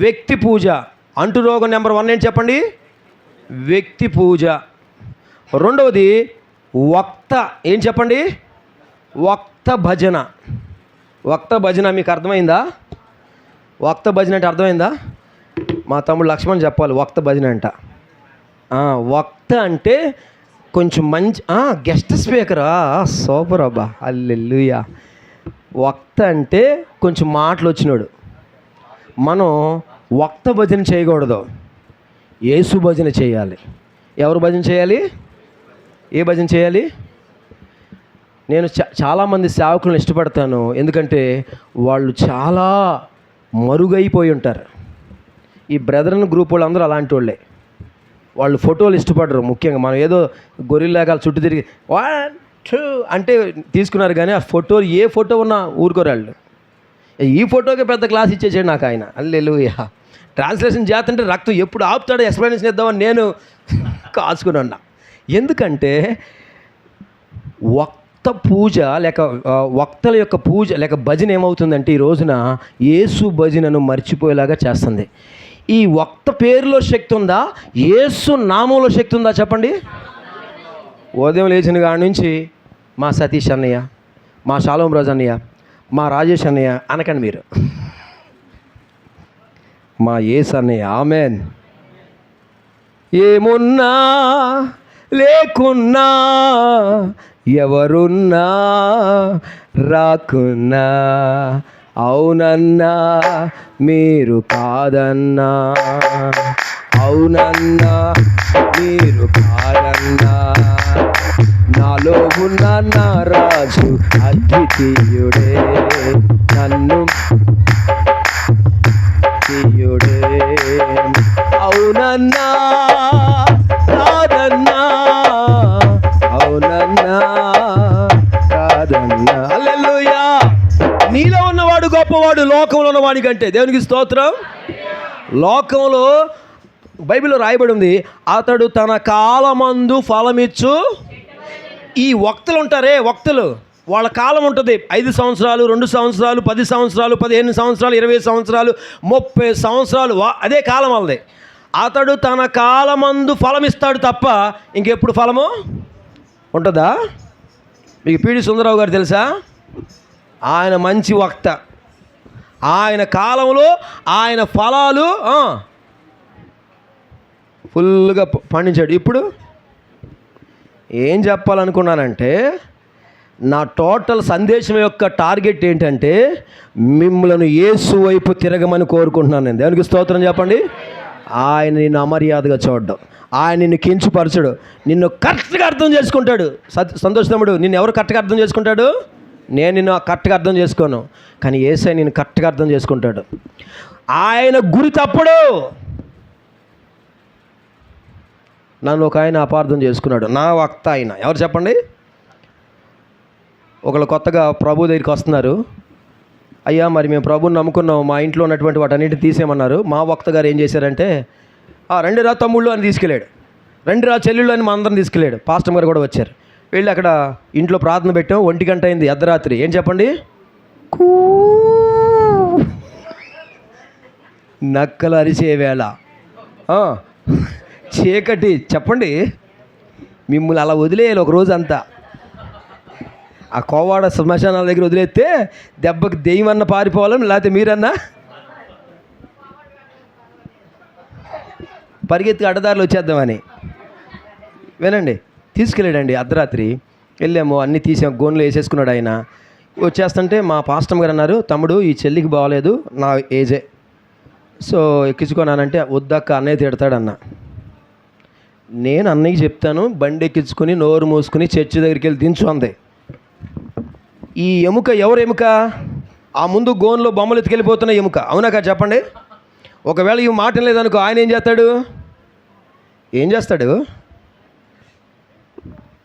వ్యక్తి పూజ. అంటు రోగం number one ఏంటి చెప్పండి? వ్యక్తి పూజ. రెండవది వక్త ఏం చెప్పండి? వక్త భజన. వక్త భజన మీకు అర్థమైందా? వక్త భజన అంటే అర్థమైందా? మా తమ్ముడు లక్ష్మణ్ చెప్పాలి వక్త భజన అంట. వక్త అంటే కొంచెం మంచి గెస్ట్ స్పీకరా సూపర్ అబ్బా అల్లెల్లుయా వక్త అంటే కొంచెం మాటలు వచ్చినాడు. మనం వక్త భజన చేయకూడదు. యేసు భజన చేయాలి. ఎవరు భజన చేయాలి? ఏ భజన చేయాలి? నేను చా చాలామంది సేవకులను ఇష్టపడతాను. ఎందుకంటే వాళ్ళు చాలా మరుగైపోయి ఉంటారు. ఈ బ్రదర్న్ గ్రూప్ వాళ్ళందరూ అలాంటి వాళ్ళే. వాళ్ళు ఫోటోలు ఇష్టపడరు ముఖ్యంగా. మనం ఏదో గొరిల్లాగా చుట్టూ తిరిగి వన్ టూ అంటే తీసుకున్నారు కానీ ఆ ఫోటోలు ఏ ఫోటో ఉన్నా ఊరుకోరాళ్ళు ఈ ఫోటోకి పెద్ద క్లాస్ ఇచ్చేసాడు నాకు ఆయన. అల్లెలుయా. ట్రాన్స్లేషన్ చేస్తుంటే రక్తం ఎప్పుడు ఆపుతాడో ఎక్స్ప్లెనేషన్ ఇద్దామని నేను కాసుకుని ఉన్నా. ఎందుకంటే వక్త పూజ లేక వక్తల యొక్క పూజ లేక భజన ఏమవుతుందంటే ఈ రోజున యేసు భజనను మర్చిపోయేలాగా చేస్తుంది. ఈ వక్త పేరులో శక్తి ఉందా? యేసు నామంలో శక్తి ఉందా చెప్పండి? ఉదయం లేచిన కాడి నుంచి మా సతీష్ అన్నయ్య మా శాలోం రాజు అన్నయ్య మా రాజేష్ అన్నయ్య అనకండి మీరు. మా ఏస్ అన్నయ్య ఆమెన్. ఏమున్నా లేకున్నా ఎవరున్నా రాకున్నా అవునన్నా మీరు కాదన్నా అవునన్నా మీరు కాదన్నా. నాలో ఉన్న నా రాజు అద్వితీయుడే. నన్ను తీయుడే అవునన్నా కాదన్నా అవునన్నా కాదన్నా. అల్లెలుయా నీలో ఉన్నవాడు గొప్పవాడు లోకంలో ఉన్నవాడి కంటే. దేవునికి స్తోత్రం. లోకంలో బైబిల్లో రాయబడి ఉంది అతడు తన కాలమందు ఫలమిచ్చు ఈ వక్తలు ఉంటారే వక్తలు. వాళ్ళ కాలం ఉంటుంది ఐదు సంవత్సరాలు రెండు సంవత్సరాలు పది సంవత్సరాలు పదిహేను సంవత్సరాలు ఇరవై సంవత్సరాలు ముప్పై సంవత్సరాలు అదే కాలం వాళ్ళది. అతడు తన కాలమందు ఫలం ఇస్తాడు తప్ప ఇంకెప్పుడు ఫలము ఉంటుందా? మీకు పీడి సుందరరావు గారు తెలుసా? ఆయన మంచి వక్త. ఆయన కాలంలో ఆయన ఫలాలు ఫుల్గా ప- పండించాడు. ఇప్పుడు? ఏం చెప్పాలనుకున్నానంటే నా టోటల్ సందేశం యొక్క టార్గెట్ ఏంటంటే మిమ్మలను యేసు వైపు తిరగమని కోరుకుంటున్నాను నేను. దేవునికి స్తోత్రం చెప్పండి. ఆయన నిన్ను అమర్యాదగా చూడడం. ఆయన నిన్ను కించుపరచడు. నిన్ను కరెక్ట్గా అర్థం చేసుకుంటాడు. సత్ నిన్ను ఎవరు కరెక్ట్గా అర్థం చేసుకుంటాడు? నేను నిన్ను కరెక్ట్గా అర్థం చేసుకోను. కానీ ఏసై నేను కరెక్ట్గా అర్థం చేసుకుంటాడు. ఆయన గురి తప్పడు. నన్ను ఒక ఆయన అపార్థం చేసుకున్నాడు. నా వక్త ఆయన. ఎవరు చెప్పండి? ఒకళ్ళు కొత్తగా ప్రభు దగ్గరికి వస్తున్నారు. అయ్యా మరి మేము ప్రభుని నమ్ముకున్నాం మా ఇంట్లో ఉన్నటువంటి వాటన్నిటిని తీసేయమన్నారు. మా వక్త గారు ఏం చేశారంటే "ఆ, రండి రా తమ్ముళ్ళు అని తీసుకెళ్ళాడు. రండి రా చెల్లెళ్ళు అని మా అందరం తీసుకెళ్ళాడు. పాస్టర్ గారు కూడా వచ్చారు. వెళ్ళి అక్కడ ఇంట్లో ప్రార్థన పెట్టాం. ఒంటి గంట అయింది అర్ధరాత్రి. ఏం చెప్పండి? కూ. నక్కలు అరిసే వేళ. చీకటి. చెప్పండి. మిమ్మల్ని అలా వదిలేయాలి ఒక రోజు అంతా ఆ కోవాడ శ్మశానాల దగ్గర వదిలేస్తే దెబ్బకి దెయ్యమన్న పారిపోవాలని లేకపోతే మీరన్నా? పరిగెత్తి అడ్డదారులు వచ్చేద్దామని. వినండి. తీసుకెళ్ళాడండి అర్ధరాత్రి. వెళ్ళాము అన్నీ తీసాం గోన్లో వేసేసుకున్నాడు ఆయన. వచ్చేస్తుంటే మా పాస్టమ్ గారు అన్నారు తమ్ముడు ఈ చెల్లికి బాగలేదు నా ఏజే. సో ఎక్కించుకున్నానంటే వద్దక్క అన్నయ్య తిడతాడన్న. నేను అన్నయ్యకి చెప్తాను బండి ఎక్కించుకుని నోరు మూసుకుని చర్చి దగ్గరికి వెళ్ళి దించు అంది. ఈ ఎముక ఎవరు ఎముక? ఆ ముందు గోన్లో బొమ్మలు ఎత్తుకెళ్ళిపోతున్న ఎముక. అవునాక చెప్పండి. ఒకవేళ ఈ మాట లేదనుకో ఆయన ఏం చేస్తాడు? ఏం చేస్తాడు?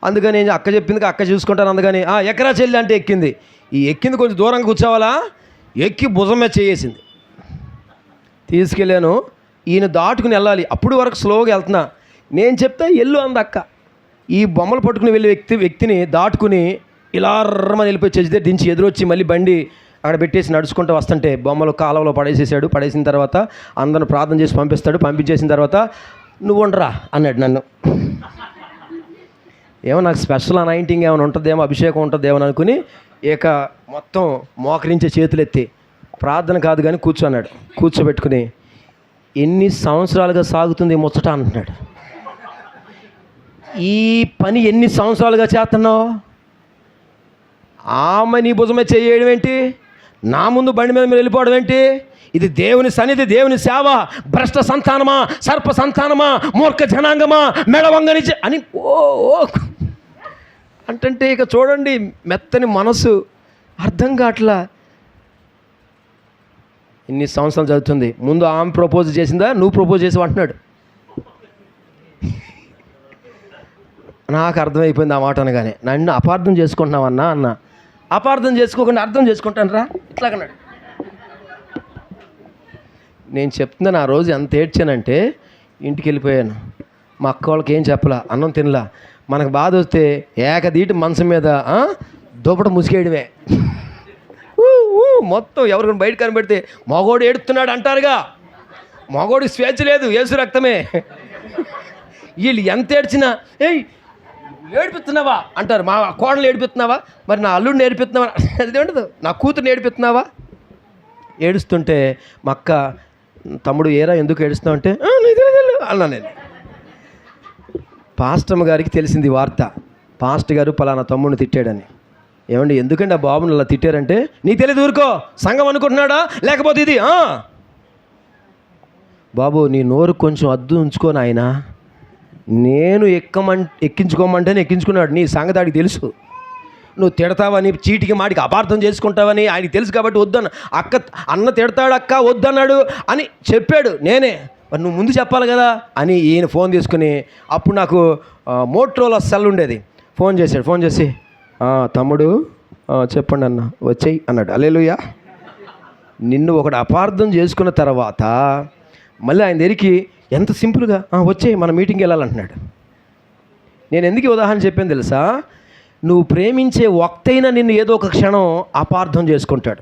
అందుకని అక్క చెప్పింది అక్క చూసుకుంటాను అందుకని. "ఆ, చెల్లి అంటే ఎక్కింది. ఈ ఎక్కింది కొంచెం దూరంగా కూర్చోవాలా? ఎక్కి భుజం మీద చేసింది తీసుకెళ్ళాను. ఈయన దాటుకుని వెళ్ళాలి. అప్పుడు వరకు స్లోగా వెళ్తున్నా. నేను చెప్తే ఎల్లు అంద అక్క. ఈ బొమ్మలు పట్టుకుని వెళ్ళే వ్యక్తి వ్యక్తిని దాటుకుని ఇలా రమ్మని వెళ్ళిపోయి చచ్చితే దించి ఎదురొచ్చి మళ్ళీ బండి అక్కడ పెట్టేసి నడుచుకుంటూ వస్తుంటే బొమ్మలు కాలంలో పడేసేసాడు. పడేసిన తర్వాత అందరిని ప్రార్థన చేసి పంపిస్తాడు. పంపించేసిన తర్వాత నువ్వు ఉండరా అన్నాడు నన్ను. ఏమో నాకు స్పెషల్ అనైంటింగ్ ఏమైనా ఉంటుందేమో అభిషేకం ఉంటుందేమో అనుకుని ఇక మొత్తం మోకరించే చేతులు ఎత్తి ప్రార్థన కాదు కానీ కూర్చోన్నాడు కూర్చోబెట్టుకుని ఎన్ని సంవత్సరాలుగా సాగుతుంది ముచ్చట అంటున్నాడు ఈ పని ఎన్ని సంవత్సరాలుగా చేస్తున్నావు? ఆమె నీ భుజమే చేయడం ఏంటి? నా ముందు బండి మీద మీరు వెళ్ళిపోవడం ఏంటి? ఇది దేవుని సన్నిధి దేవుని సేవ. భ్రష్ట సంతానమా సర్ప సంతానమా మూర్ఖ జనాంగమా మెడవంగని అని ఓ అంటే ఇక చూడండి మెత్తని మనసు అర్థం కావట్లా. ఇన్ని సంవత్సరాలు చదువుతుంది ముందు ఆమె ప్రపోజ్ చేసిందా? నువ్వు ప్రపోజ్ చేసి అంటున్నాడు. నాకు అర్థమైపోయింది ఆ మాట అనగానే. నన్ను అపార్థం చేసుకుంటున్నావన్నా అన్న. అపార్థం చేసుకోకుండా అర్థం చేసుకుంటాను రా. ఇట్లాగన్నాడు. నేను చెప్తున్నాను ఆ రోజు ఎంత ఏడ్చానంటే ఇంటికి వెళ్ళిపోయాను. మా అక్క వాళ్ళకి ఏం చెప్పలా? అన్నం తినలా. మనకు బాధ వస్తే ఏకదీటి మనసు మీద ఆ, దుప్పట ముసికేయడమే ఊ, ఊ, మొత్తం ఎవరికైనా బయట కనిపెడితే మగోడు ఏడుతున్నాడు అంటారుగా. మగోడికి స్వేచ్ఛ లేదు ఏసు రక్తమే. వీళ్ళు ఎంత ఏడ్చినా ఏయ్ ఏడిపిస్తున్నావా? అంటారు మా కోడలు ఏడిపిస్తున్నావా? మరి నా అల్లుడిని ఏడిపిస్తున్నావా? అది ఉండదు. నా కూతురుని ఏడిపిస్తున్నావా? ఏడుస్తుంటే మా అక్క తమ్ముడు ఏరా ఎందుకు ఏడుస్తున్నావు అంటే "ఆ, తెలియదు" అన్నా నేను. పాస్టమ్ గారికి తెలిసింది వార్త. పాస్ట్ గారు పలానా తమ్ముడిని తిట్టాడని. ఏమండి ఎందుకండి ఆ బాబుని అలా తిట్టారంటే నీకు తెలియదు ఊరుకో సంఘం అనుకుంటున్నాడా? లేకపోతే ఇది బాబు నీ నోరు కొంచెం అద్దు ఉంచుకో నాయన. నేను ఎక్కమం ఎక్కించుకోమంటేనే ఎక్కించుకున్నాడు. నీ సంగతి ఆడికి తెలుసు. నువ్వు తిడతావని చీటికి మాటికి అపార్థం చేసుకుంటావని ఆయనకి తెలుసు కాబట్టి వద్దన్న అక్క అన్న తిడతాడు అక్క వద్దన్నాడు అని చెప్పాడు నేనే. మరి నువ్వు ముందు చెప్పాలి కదా అని ఈయన ఫోన్ తీసుకుని అప్పుడు నాకు మోట్రోలో సెల్ ఉండేది. ఫోన్ చేశాడు ఫోన్ చేసి తమ్ముడు చెప్పండి అన్న వచ్చేయి అన్నాడు. అలేలుయ్యా నిన్ను ఒకటి అపార్థం చేసుకున్న తర్వాత మళ్ళీ ఆయన దగ్గరికి ఎంత సింపుల్గా? వచ్చే వచ్చేయి మన మీటింగ్కి వెళ్ళాలంటున్నాడు. నేను ఎందుకు ఉదాహరణ చెప్పాను తెలుసా? నువ్వు ప్రేమించే ఒక్తైనా నిన్ను ఏదో ఒక క్షణం అపార్థం చేసుకుంటాడు.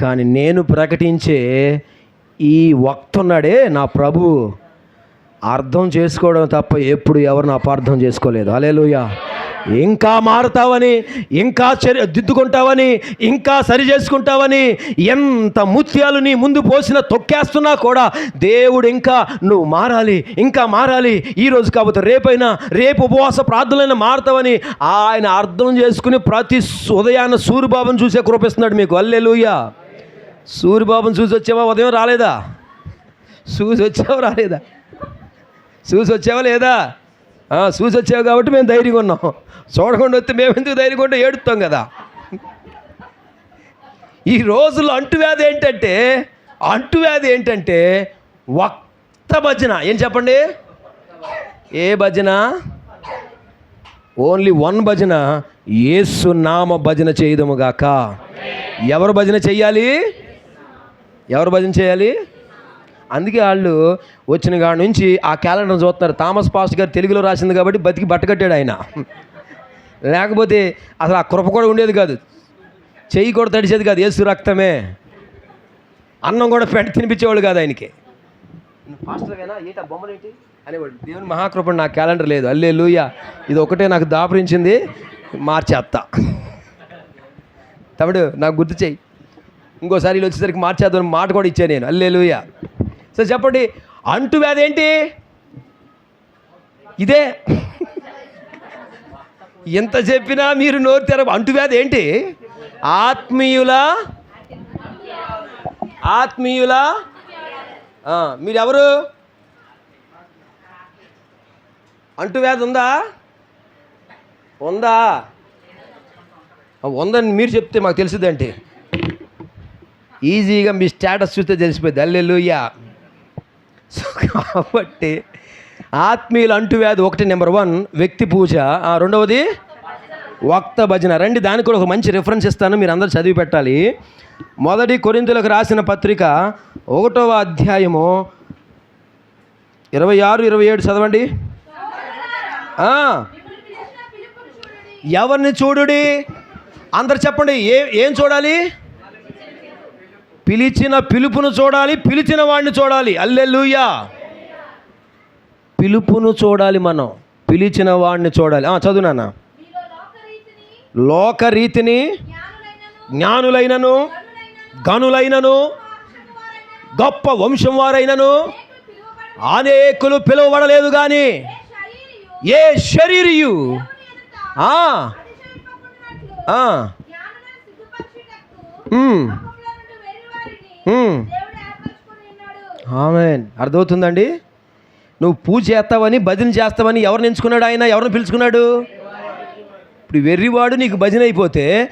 కానీ నేను ప్రకటించే ఈ వక్తున్నాడే నా ప్రభు. అర్థం చేసుకోవడం తప్ప ఎప్పుడు ఎవరిని అపార్థం చేసుకోలేదు. అలేలుయా ఇంకా మారుతావని ఇంకా చర్య దిద్దుకుంటావని ఇంకా సరి చేసుకుంటావని ఎంత ముత్యాలు నీ ముందు పోసిన తొక్కేస్తున్నా కూడా దేవుడు ఇంకా నువ్వు మారాలి ఇంకా మారాలి. ఈ రోజు కాకపోతే రేపైనా రేపు ఉపవాస ప్రార్థనలైనా మారుతావని ఆయన అర్థం చేసుకుని ప్రతి ఉదయాన్న సూర్యబాబును చూసే కృపిస్తున్నాడు మీకు. అల్లెలుయ్యా సూర్యబాబును చూసి వచ్చావా? ఉదయం రాలేదా? చూసి వచ్చావా రాలేదా? చూసి వచ్చావా లేదా? చూసి వచ్చావు కాబట్టి మేము ధైర్యంగా ఉన్నాం. చూడకుండా వస్తే మేము ఎందుకు ధైర్యంగా ఉంటే ఏడుస్తాం కదా. ఈ రోజుల్లో అంటువ్యాధి ఏంటంటే అంటువ్యాధి ఏంటంటే ఒక్క భజన. ఏం చెప్పండి? ఏ భజన? ఓన్లీ వన్ భజన. యేసు నామ భజన చేయదముగాక ఎవరు భజన చెయ్యాలి ఎవరు భజన చేయాలి? అందుకే వాళ్ళు వచ్చిన కాడ నుంచి ఆ క్యాలెండర్ చూస్తున్నారు. థామస్ పాస్ట్ గారు తెలుగులో రాసింది కాబట్టి బతికి బట్టకట్టాడు ఆయన. లేకపోతే అసలు ఆ కృప కూడా ఉండేది కాదు. చెయ్యి కూడా తడిచేది కాదు. ఏసు రక్తమే. అన్నం కూడా పెంట తినిపించేవాడు కాదు ఆయనకి. ఏంటి బొమ్మలు ఏంటి? అనేవాడు. దేవుని మహాకృపణ నా క్యాలెండర్ లేదు. అల్లే లూయ ఇది ఒకటే నాకు దాపరించింది. మార్చేస్తా తమిడు నాకు గుర్తు చేయి ఇంకోసారి వీళ్ళు వచ్చేసరికి మార్చేద్దాం మాట కూడా ఇచ్చాను నేను. అల్లే లూయ సో చెప్పండి. అంటువ్యాధి ఏంటి? ఇదే. ఎంత చెప్పినా మీరు నోరు తెర అంటువ్యాధి ఏంటి? ఆత్మీయుల ఆత్మీయుల మీరెవరు? అంటువ్యాధి ఉందా? ఉందా? ఉందని మీరు చెప్తే మాకు తెలిసిద్దంటే ఈజీగా మీ స్టేటస్ చూస్తే తెలిసిపోయింది. అల్లెలుయ్యా సో కాబట్టి ఆత్మీయుల అంటువ్యాధి ఒకటి నెంబర్ వన్ వ్యక్తి పూజ. రెండవది వక్త భజన. రండి దానికి కూడా ఒక మంచి రిఫరెన్స్ ఇస్తాను మీరు అందరూ చదివి పెట్టాలి. మొదటి కొరింతలకు రాసిన పత్రిక ఒకటవ అధ్యాయము ఇరవై ఆరు ఇరవై ఏడు చదవండి. ఎవరిని చూడుడి? అందరు చెప్పండి ఏ ఏం చూడాలి? పిలిచిన పిలుపును చూడాలి పిలిచిన వాడిని చూడాలి. అల్లెలుయ్యా పిలుపును చూడాలి మనం పిలిచిన వాడిని చూడాలి. ఆ, చదువు నాన్న. మీలో లోకరీతిని జ్ఞానులైనను గనులైనను గొప్ప వంశం వారైనను అనేకులు అనేకులు పిలువబడి పిలువబడలేదు కానీ ఏ శరీరియు ఆ, ఆమె ఆమెన్. అర్థమవుతుందండి? నువ్వు పూజ చేస్తావని భజన చేస్తావని ఎవరిని ఎంచుకున్నాడు ఆయన? ఎవరిని పిలుచుకున్నాడు? ఇప్పుడు వెర్రివాడు నీకు భజన అయిపోతే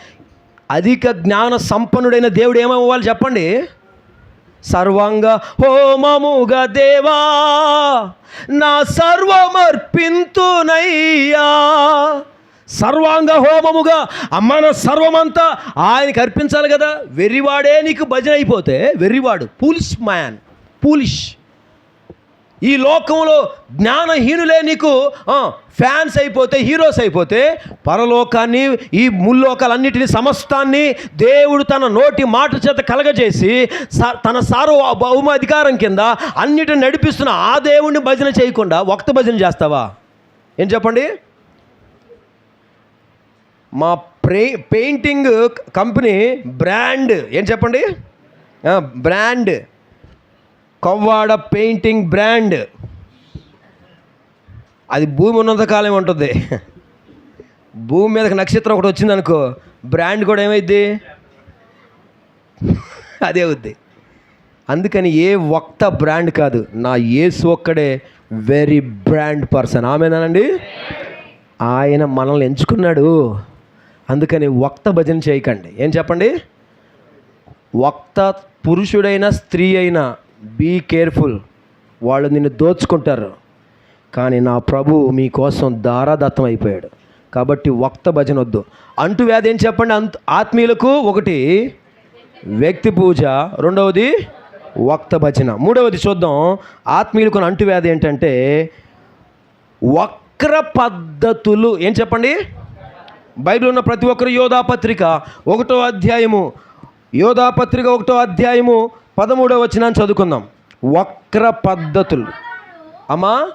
అధిక జ్ఞాన సంపన్నుడైన దేవుడు ఏమవ్వాలి చెప్పండి? సర్వాంగ హోమముగా దేవా నా సర్వమర్పింతునయ్యా. సర్వాంగ హోమముగా. మన సర్వమంతా ఆయనకి అర్పించాలి కదా. వెర్రివాడే నీకు భజన అయిపోతే వెర్రివాడు పూలిష్ మ్యాన్ పూలిష్ ఈ లోకంలో జ్ఞానహీనులే నీకు ఫ్యాన్స్ అయిపోతే హీరోస్ అయిపోతే పరలోకాన్ని ఈ ముల్లోకాలన్నిటిని సమస్తాన్ని దేవుడు తన నోటి మాట చేత కలగజేసి స- తన సార్వభౌమ అధికారం కింద అన్నిటిని నడిపిస్తున్న ఆ దేవుణ్ణి భజన చేయకుండా ఒక్త భజన చేస్తావా? ఏం చెప్పండి? మా ప్రే పెయింటింగ్ కంపెనీ బ్రాండ్. ఏం చెప్పండి? బ్రాండ్. కవ్వాడ పెయింటింగ్ బ్రాండ్. అది భూమి ఉన్నంతకాలం ఉంటుంది. భూమి మీదకి నక్షత్రం ఒకటి వచ్చిందనుకో బ్రాండ్ కూడా ఏమైద్ది? అదే అవుద్ది. అందుకని ఏ ఒక్క బ్రాండ్ కాదు నా ఏసు ఒక్కడే వెరీ బ్రాండ్ పర్సన్ ఆమెనానండి? ఆయన మనల్ని ఎంచుకున్నాడు. అందుకని వక్త భజన చేయకండి. ఏం చెప్పండి? వక్త పురుషుడైనా స్త్రీ అయినా బీ కేర్ఫుల్ వాళ్ళు నిన్ను దోచుకుంటారు. కానీ నా ప్రభు మీకోసం దారాదత్తం అయిపోయాడు. కాబట్టి వక్త భజన వద్దు. అంటువ్యాధి ఏం చెప్పండి? అంత ఆత్మీయులకు ఒకటి వ్యక్తి పూజ. రెండవది వక్త భజన. మూడవది చూద్దాం. ఆత్మీయులకు అంటువ్యాధి ఏంటంటే వక్ర పద్ధతులు. ఏం చెప్పండి? బైబిల్ ఉన్న ప్రతి ఒక్కరు యోధాపత్రిక ఒకటో అధ్యాయము. యోధాపత్రిక ఒకటో అధ్యాయము పదమూడవ వచ్చిన చదువుకుందాం. వక్ర పద్ధతులు. అమ్మా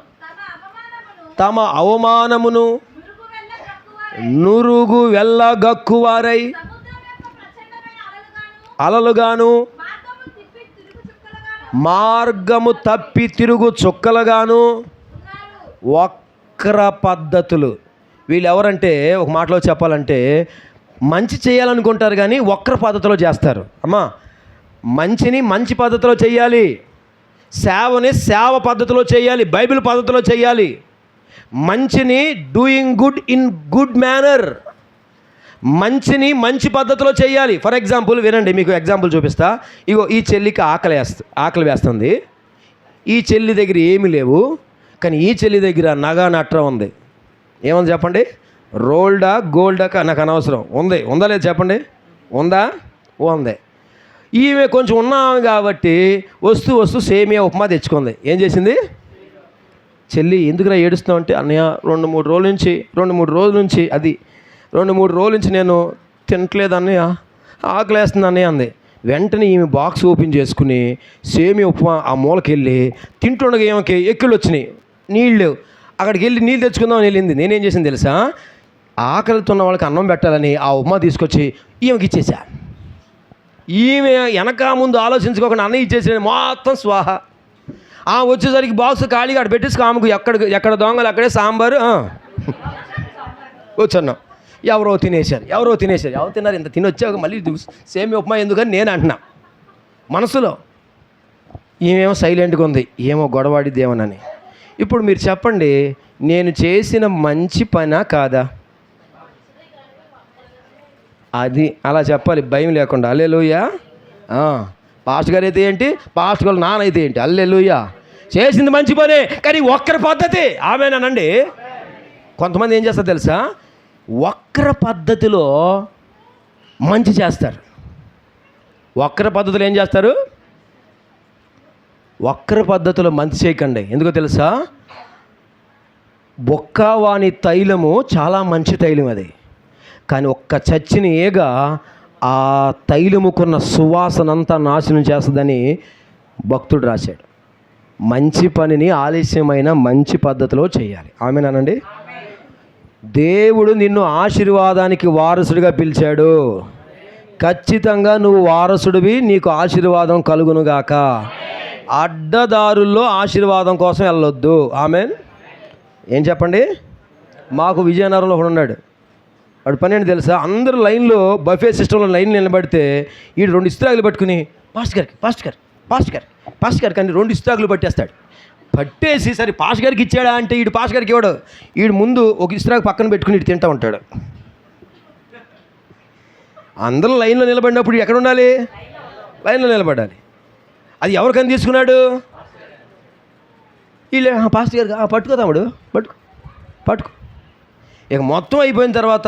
తమ అవమానమును నురుగు వెళ్ళ గక్కువారై వెళ్ళగక్కువారై అలలుగాను మార్గము తప్పి తిరుగు చుక్కలుగాను. వక్ర పద్ధతులు. వీళ్ళు ఎవరంటే ఒక మాటలో చెప్పాలంటే మంచి చేయాలనుకుంటారు కానీ వక్ర పద్ధతిలో చేస్తారు. అమ్మా మంచిని మంచి పద్ధతిలో చేయాలి. సేవని సేవ పద్ధతిలో చేయాలి. బైబిల్ పద్ధతిలో చేయాలి. మంచిని doing good in good manner మంచిని మంచి పద్ధతిలో చేయాలి. ఫర్ ఎగ్జాంపుల్ వినండి మీకు ఎగ్జాంపుల్ చూపిస్తా. ఇగో ఈ చెల్లికి ఆకలి వేస్త ఆకలి వేస్తుంది. ఈ చెల్లి దగ్గర ఏమీ లేవు. కానీ ఈ చెల్లి దగ్గర నగా నట్ర ఉంది. ఏముంది చెప్పండి? రోల్డా గోల్డా కా- నాకు అనవసరం. ఉంది. ఉందా లేదు చెప్పండి? ఉందా? ఉంది. ఈమె కొంచెం ఉన్నాము కాబట్టి వస్తూ వస్తూ సేమియా ఉప్మా తెచ్చుకుంది. ఏం చేసింది? చెల్లి ఎందుకురా ఏడుస్తున్నావు అంటే అన్నయ్య రెండు మూడు రోజుల నుంచి రెండు మూడు రోజుల నుంచి అది రెండు మూడు రోజుల నుంచి నేను తినట్లేదు అన్నయ్య. ఆకలేస్తుంది అన్నయ్య అంది. వెంటనే ఈమె బాక్స్ ఓపెన్ చేసుకుని సేమియా ఉప్మా ఆ మూలకెళ్ళి తింటుండగా ఏమకి ఎక్కులు వచ్చినాయి. నీళ్ళు. అక్కడికి వెళ్ళి నీళ్ళు తెచ్చుకుందామని వెళ్ళింది. నేనేం చేసింది తెలుసా? ఆకలితో ఉన్న వాళ్ళకి అన్నం పెట్టాలని ఆ ఉప్మా తీసుకొచ్చి ఈమెకి ఇచ్చేసా ఈమె వెనక ముందు ఆలోచించుకోకుండా అన్నయ్య ఇచ్చేసి మొత్తం స్వాహ. ఆ వచ్చేసరికి బాక్స్ ఖాళీగా అక్కడ పెట్టేసి ఆమెకు ఎక్కడ ఎక్కడ దొంగలు అక్కడే సాంబారు ఆ. కూర్చున్నాం. ఎవరో తినేశారు ఎవరో తినేశారు. ఎవరు తిన్నారు? ఇంత తినొచ్చాక మళ్ళీ సేమ్ ఉప్మా ఎందుకని నేను అంటున్నా. మనసులో ఈమెమో సైలెంట్గా ఉంది ఏమో గొడవాడిద్దేమోనని ఇప్పుడు మీరు చెప్పండి నేను చేసిన మంచి పనా కాదా? అది అలా చెప్పాలి భయం లేకుండా. అల్లెలుయా పాస్ట్ గారు అయితే ఏంటి? పాస్ట్ గారు నాన్న అయితే ఏంటి? అల్లెలుయా చేసింది మంచి పనే కానీ ఒక్కరి పద్ధతి. ఆమెనానండి కొంతమంది ఏం చేస్తారు తెలుసా? వక్ర పద్ధతిలో మంచి చేస్తారు. వక్ర పద్ధతిలో ఏం చేస్తారు? వక్ర పద్ధతిలో మంచి చేయకండి. ఎందుకో తెలుసా? బొక్కవాని తైలము చాలా మంచి తైలం అది. కానీ ఒక్క చచ్చిన ఏగ ఆ తైలముకున్న సువాసనంతా నాశనం చేస్తుందని భక్తుడు రాశాడు. మంచి పనిని ఆలస్యమైన మంచి పద్ధతిలో చేయాలి. ఆమెనానండి? దేవుడు నిన్ను ఆశీర్వాదానికి వారసుడిగా పిలిచాడు. ఖచ్చితంగా నువ్వు వారసుడివి నీకు ఆశీర్వాదం కలుగునుగాక. అడ్డదారుల్లో ఆశీర్వాదం కోసం వెళ్ళొద్దు. ఆమె ఏం చెప్పండి? మాకు విజయనగరంలో ఒకడు ఉన్నాడు. వాడు పని ఏంటి తెలుసా? అందరూ లైన్లో బఫే సిస్టంలో లైన్ నిలబడితే ఈ రెండు ఇస్త్రాగులు పట్టుకుని పాస్ట్ గారికి పాస్ట్ గారు పాస్ట్ గారు పాస్ట్ గారికి అని రెండు ఇస్త్రాగులు పట్టేస్తాడు. పట్టేసి సరే పాస్ గారికి ఇచ్చాడా అంటే ఈడు పాస్ గారికి ఇవ్వడు. ఈడు ముందు ఒక ఇస్త్రాకు పక్కన పెట్టుకుని ఇటు తింటూ ఉంటాడు. అందరూ లైన్లో నిలబడినప్పుడు ఎక్కడ ఉండాలి? లైన్లో నిలబడాలి. అది ఎవరికని తీసుకున్నాడు? వీళ్ళే "ఆ, పాస్టర్ గారు పట్టుకో తమ్ముడు పట్టుకో పట్టుకో. ఇక మొత్తం అయిపోయిన తర్వాత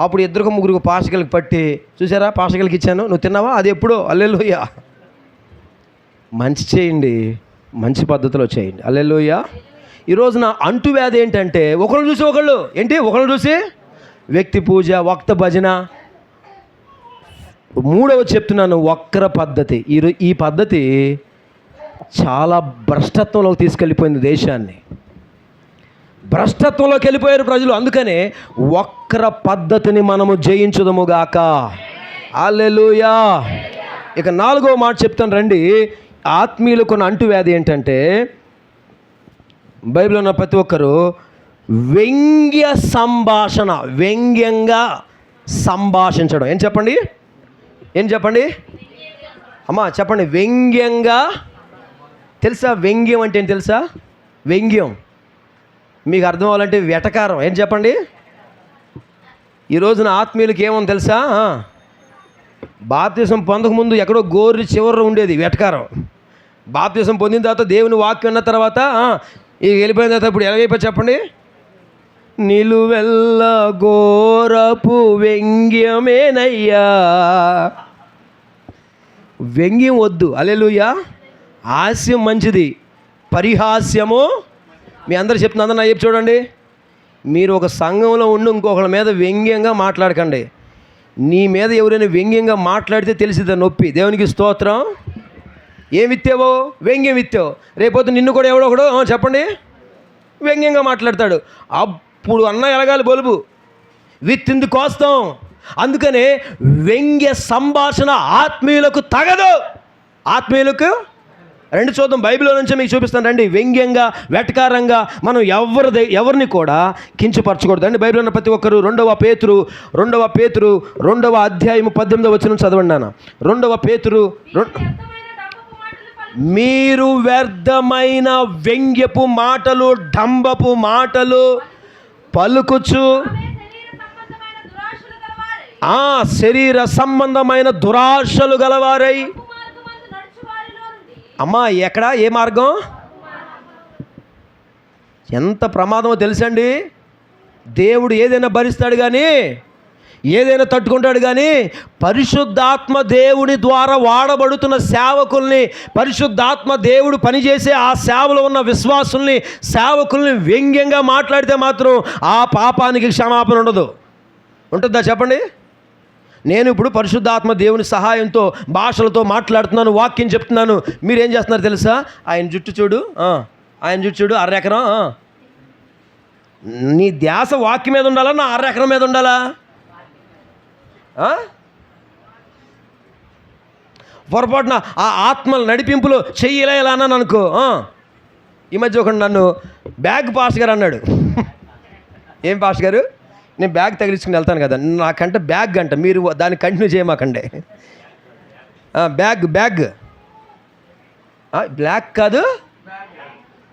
అప్పుడు ఇద్దరికి ముగ్గురికి పాసకలకి పట్టి చూసారా పాసకలకి ఇచ్చాను నువ్వు తిన్నావా? అది ఎప్పుడో అల్లెలోయ. మంచి చేయండి మంచి పద్ధతిలో చేయండి అల్లెలోయ. ఈరోజున అంటువ్యాధి ఏంటంటే ఒకళ్ళు చూసి ఒకళ్ళు ఏంటి? ఒకళ్ళు చూసి వ్యక్తి పూజ వక్త భజన మూడవ చెప్తున్నాను వక్ర పద్ధతి. ఈ ఈ పద్ధతి చాలా భ్రష్టత్వంలోకి తీసుకెళ్ళిపోయింది దేశాన్ని. భ్రష్టత్వంలోకి వెళ్ళిపోయారు ప్రజలు. అందుకనే వక్ర పద్ధతిని మనము జయించుదముగాక అల్లెలుయా ఇక నాలుగో మాట చెప్తాను రండి. ఆత్మీయులకున్న అంటువ్యాధి ఏంటంటే బైబిల్ ఉన్న ప్రతి ఒక్కరు వ్యంగ్య సంభాషణ వ్యంగ్యంగా సంభాషించడం. ఏం చెప్పండి? ఏం చెప్పండి? అమ్మా చెప్పండి. వ్యంగ్యంగా తెలుసా? వ్యంగ్యం అంటే ఏం తెలుసా? వ్యంగ్యం. మీకు అర్థం అవ్వాలంటే వెటకారం. ఏం చెప్పండి? ఈ రోజున ఆత్మీయులకి ఏమని తెలుసా? బాప్తీసం పొందకముందు ఎక్కడో గోరు చివరి ఉండేది వెటకారం. బాప్తీసం పొందిన తర్వాత దేవుని వాక్యం ఉన్న తర్వాత ఆ, ఇక వెళ్ళిపోయిన తర్వాత ఇప్పుడు ఎలాగైపోయి చెప్పండి? నిలువెల్ల ఘోరపు వ్యంగ్యమేనయ్యా. వ్యంగ్యం వద్దు. అలెలుయా హాస్యం మంచిది. పరిహాస్యము. మీ అందరు చెప్తున్నా నా చెప్పి చూడండి. మీరు ఒక సంఘంలో ఉండి ఇంకొకళ్ళ మీద వ్యంగ్యంగా మాట్లాడకండి. నీ మీద ఎవరైనా వ్యంగ్యంగా మాట్లాడితే తెలిసిద్దా నొప్పి? దేవునికి స్తోత్రం. ఏమి ఇత్తావో వ్యంగ్యం ఇత్తావు రేపొద్దు నిన్ను కూడా ఎవడో ఒకడు చెప్పండి. వ్యంగ్యంగా మాట్లాడతాడు. ఇప్పుడు అన్న ఎలగాలి బలుబు. విత్తింది కోస్తాం. అందుకనే వ్యంగ్య సంభాషణ ఆత్మీయులకు తగదు. ఆత్మీయులకు రెండు చూద్దాం బైబిల్లో నుంచి మీకు చూపిస్తాను రండి. వ్యంగ్యంగా వెటకారంగా మనం ఎవరి ఎవరిని కూడా కించపరచకూడదు. అండి బైబిల్ ఉన్న ప్రతి ఒక్కరు రెండవ పేతురు రెండవ పేతురు రెండవ అధ్యాయము పద్దెనిమిదవ వచ్చిన చదవండి నాన్న. రెండవ పేతురు మీరు వ్యర్థమైన వ్యంగ్యపు మాటలు డంబపు మాటలు పలుకుచు. ఆ శరీర సంబంధమైన దురాశలు గలవారై. అమ్మా ఎక్కడ? ఏ మార్గం? ఎంత ప్రమాదమో తెలుసండి. దేవుడు ఏదైనా భరిస్తాడు కానీ ఏదైనా తట్టుకుంటాడు కానీ పరిశుద్ధాత్మ దేవుని ద్వారా వాడబడుతున్న సేవకుల్ని పరిశుద్ధాత్మ దేవుడు పనిచేసే ఆ సేవలో ఉన్న విశ్వాసుల్ని సేవకుల్ని వ్యంగ్యంగా మాట్లాడితే మాత్రం ఆ పాపానికి క్షమాపణ ఉండదు. ఉంటుందా చెప్పండి? నేను ఇప్పుడు పరిశుద్ధాత్మ దేవుని సహాయంతో భాషలతో మాట్లాడుతున్నాను వాక్యం చెప్తున్నాను. మీరేం చేస్తున్నారు తెలుసా? ఆయన జుట్టు చూడు. ఆయన జుట్టు చూడు అరెకరం నీ ధ్యాస వాక్యం మీద ఉండాలా? నా అరెకరం మీద ఉండాలా? పొరపాటున ఆ ఆత్మల నడిపింపులో చెయ్యలే ఇలా అన్నాను అనుకో ఈ మధ్య ఒకటి నన్ను బ్యాగ్ పాస్ గారు అన్నాడు. ఏం పాస్ గారు? నేను బ్యాగ్ తగిలించుకుని వెళ్తాను కదా నాకంటే బ్యాగ్ అంట మీరు దాన్ని కంటిన్యూ చేయమాకండి. Bag bag. బ్లాక్ కాదు?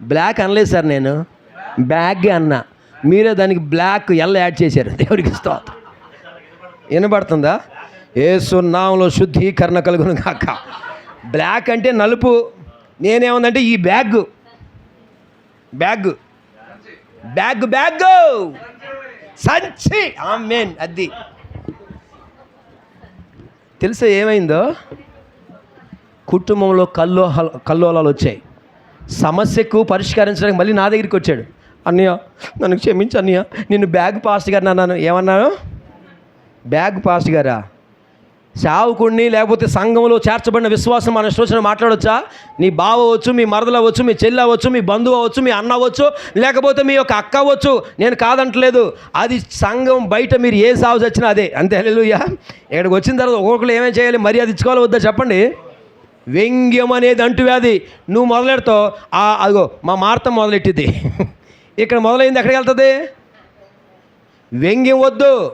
బ్లాక్ అనలేదు సార్ నేను. బ్యాగ్ అన్నా. మీరే దానికి బ్లాక్ ఎల్ యాడ్ చేశారు. దేవుడికి స్తోత్రం. వినబడుతుందా? ఏసు నామంలో శుద్ధీకరణ కలుగును కాక బ్లాక్ అంటే నలుపు. నేనేముందంటే ఈ బ్యాగ్. బ్యాగ్. Bag bag. సంచి. ఆమెన్. అది. తెలుసా ఏమైందో? కుటుంబంలో కల్లోహ కల్లోలాలు వచ్చాయి. సమస్యకు పరిష్కరించడానికి మళ్ళీ నా దగ్గరికి వచ్చాడు. అన్నయ్య నన్ను క్షమించు అన్నయ్య. నేను బ్యాగ్ పాస్ట్ గారు అన్నాను. ఏమన్నాను బ్యాగ్ పాస్ట్ గారా? సావుకుడిని లేకపోతే సంఘంలో చేర్చబడిన విశ్వాసం మన సూచన మాట్లాడొచ్చా? నీ బావ అవ్వచ్చు మీ మరదలు అవ్వచ్చు మీ చెల్లి అవ్వచ్చు మీ బంధువు అవ్వచ్చు మీ అన్న అవ్వచ్చు లేకపోతే మీ యొక్క అక్క అవ్వచ్చు. నేను కాదంటలేదు. అది సంఘం బయట మీరు ఏ సాగు చచ్చినా అదే. అంతే హల్లెలూయా. ఇక్కడికి వచ్చిన తర్వాత ఒక్కొక్కరు ఏమేం చేయాలి? మర్యాద ఇచ్చుకోవాలి వద్దా చెప్పండి? వ్యంగ్యం అనేది అంటువ్యాధి. నువ్వు మొదలెడతావు. ఆ అదిగో మా మార్తం మొదలెట్టింది ఇక్కడ మొదలైంది ఎక్కడికి వెళ్తుంది? వ్యంగ్యం వద్దు.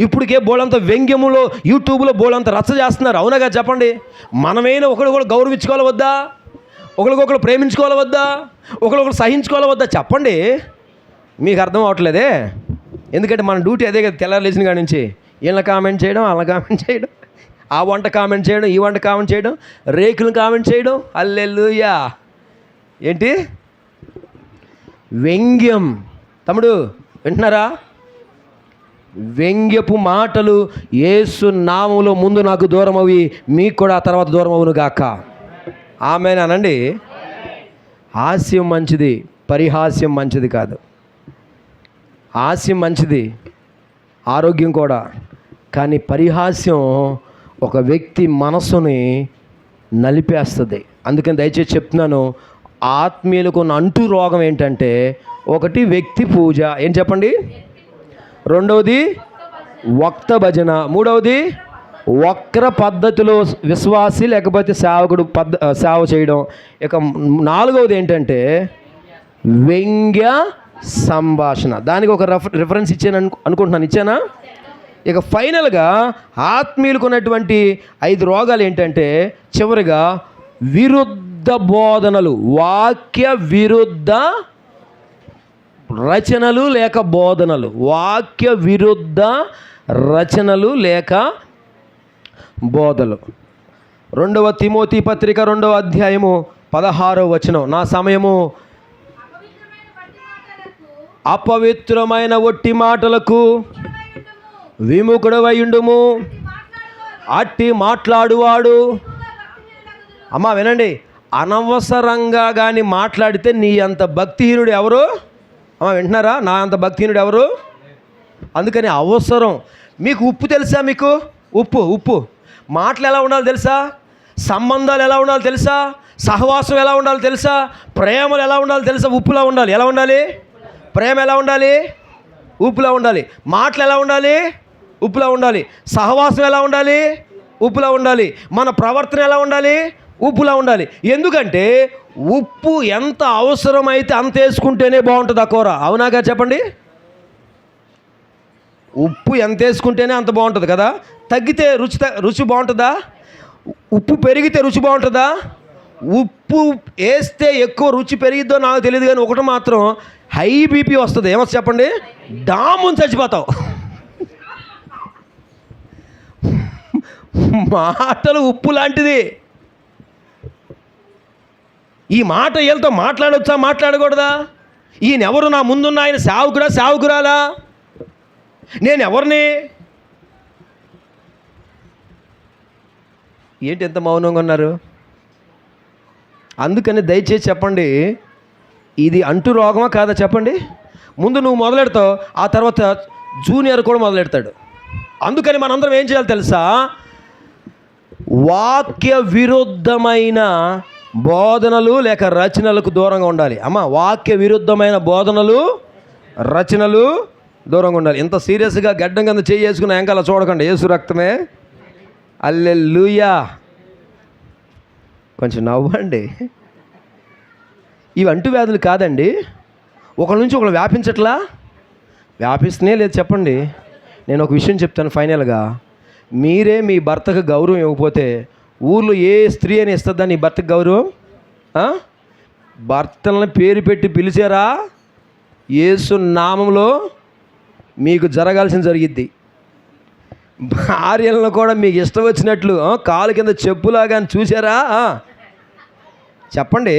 ఇప్పటికే బోళంత వ్యంగ్యములో యూట్యూబ్లో బోళంత రచ్చ చేస్తున్నారు. అవునగా చెప్పండి? మనమైనా ఒకరికొకరు గౌరవించుకోవాలి వద్దా? ఒకరికొకరు ప్రేమించుకోవాలి వద్దా? ఒకరికొకరు సహించుకోవాలి వద్దా? చెప్పండి. మీకు అర్థం అవట్లేదే? ఎందుకంటే మన డ్యూటీ అదే కదా తెల్లారలేసిన కాడి నుంచి. వీళ్ళ కామెంట్ చేయడం వాళ్ళ కామెంట్ చేయడం ఆ వంట కామెంట్ చేయడం ఈ వంట కామెంట్ చేయడం రేకులు కామెంట్ చేయడం అల్లెల్లుయా ఏంటి? వ్యంగ్యం. తమ్ముడు వింటున్నారా? వ్యంగ్యపు మాటలు ఏసు నామంలో ముందు నాకు దూరం అవి మీకు కూడా ఆ తర్వాత దూరం అవును గాక ఆమెనానండి హాస్యం మంచిది పరిహాస్యం మంచిది కాదు. హాస్యం మంచిది ఆరోగ్యం కూడా. కానీ పరిహాస్యం ఒక వ్యక్తి మనసుని నలిపేస్తుంది. అందుకని దయచేసి చెప్తున్నాను ఆత్మీయులకు ఉన్న అంటూ రోగం ఏంటంటే ఒకటి వ్యక్తి పూజ. ఏం చెప్పండి? రెండవది వక్త భజన. మూడవది వక్ర పద్ధతిలో విశ్వాసి లేకపోతే సేవకుడు పద్ధ సేవ చేయడం. ఇక నాలుగవది ఏంటంటే వ్యంగ్య సంభాషణ. దానికి ఒక రెఫ రిఫరెన్స్ ఇచ్చాను అనుకుంటున్నాను. ఇచ్చానా? ఇక ఫైనల్గా ఆత్మీయులకు ఉన్నటువంటి ఐదు రోగాలు ఏంటంటే చివరిగా విరుద్ధ బోధనలు. వాక్య విరుద్ధ రచనలు లేక బోధనలు. వాక్య విరుద్ధ రచనలు లేక బోధలు. రెండవ తిమోతి పత్రిక రెండవ అధ్యాయము పదహారవ వచనం. నా సమయము అపవిత్రమైన ఒట్టి మాటలకు విముఖుడవై విముఖుడవయుండుము. అట్టి మాట్లాడువాడు. అమ్మా వినండి. అనవసరంగా కానీ మాట్లాడితే నీ అంత భక్తిహీనుడు ఎవరు? అమ్మ వింటున్నారా? నా అంత భక్తినుడు ఎవరు? అందుకని అవసరం. మీకు ఉప్పు తెలుసా మీకు? ఉప్పు ఉప్పు. మాటలు ఎలా ఉండాలో తెలుసా? సంబంధాలు ఎలా ఉండాలో తెలుసా? సహవాసం ఎలా ఉండాలో తెలుసా? ప్రేమలు ఎలా ఉండాలో తెలుసా? ఉప్పులా ఉండాలి. ఎలా ఉండాలి? ప్రేమ ఎలా ఉండాలి? ఉప్పులా ఉండాలి. మాటలు ఎలా ఉండాలి? ఉప్పులా ఉండాలి. సహవాసం ఎలా ఉండాలి? ఉప్పులా ఉండాలి. మన ప్రవర్తన ఎలా ఉండాలి? ఉప్పులా ఉండాలి. ఎందుకంటే ఉప్పు ఎంత అవసరమైతే అంత వేసుకుంటేనే బాగుంటుంది ఆ కూర. అవునాగా చెప్పండి? ఉప్పు ఎంత వేసుకుంటేనే అంత బాగుంటుంది కదా? తగ్గితే రుచి త- రుచి బాగుంటుందా? ఉప్పు పెరిగితే రుచి బాగుంటుందా? ఉప్పు వేస్తే ఎక్కువ రుచి పెరిగిద్దో నాకు తెలియదు కానీ ఒకటి మాత్రం హై బీపీ వస్తుంది. ఏమొస్తుంది చెప్పండి? డాముని చచ్చిపోతావు. మాటలు ఉప్పు లాంటిది. ఈ మాట వీళ్ళతో మాట్లాడొచ్చా? మాట్లాడకూడదా? ఈయన ఎవరు నా ముందున్న ఆయన సావుకురా సావుకురాలా? నేను ఎవరిని ఏంటి ఎంత మౌనంగా ఉన్నారు? అందుకని దయచేసి చెప్పండి ఇది అంటు రోగమా కాదా చెప్పండి? ముందు నువ్వు మొదలెడతావు ఆ తర్వాత జూనియర్ కూడా మొదలెడతాడు. అందుకని మనందరం ఏం చేయాలి తెలుసా? వాక్య విరుద్ధమైన బోధనలు లేక రచనలకు దూరంగా ఉండాలి. అమ్మ వాక్య విరుద్ధమైన బోధనలు రచనలు దూరంగా ఉండాలి. ఇంత సీరియస్గా గడ్డం కింద చేసుకున్న వేసుకున్న చూడకండి. ఏసు రక్తమే. అల్లెల్లుయా కొంచెం నవ్వండి. ఇవి అంటువ్యాధులు కాదండి. ఒకళ్ళ నుంచి ఒకళ్ళు వ్యాపించట్లా? వ్యాపిస్తూనే లేదు చెప్పండి. నేను ఒక విషయం చెప్తాను ఫైనల్గా. మీరే మీ భర్తకు గౌరవం ఇవ్వకపోతే ఊర్లో ఏ స్త్రీ అని ఇస్తుందా నీ భర్తకు గౌరవం? భర్తలను పేరు పెట్టి పిలిచారా? యేసు నామంలో మీకు జరగాల్సిన జరిగిద్ది. భార్యలను కూడా మీకు ఇష్టం వచ్చినట్లు కాలు కింద చెప్పులాగా అని చూసారా చెప్పండి.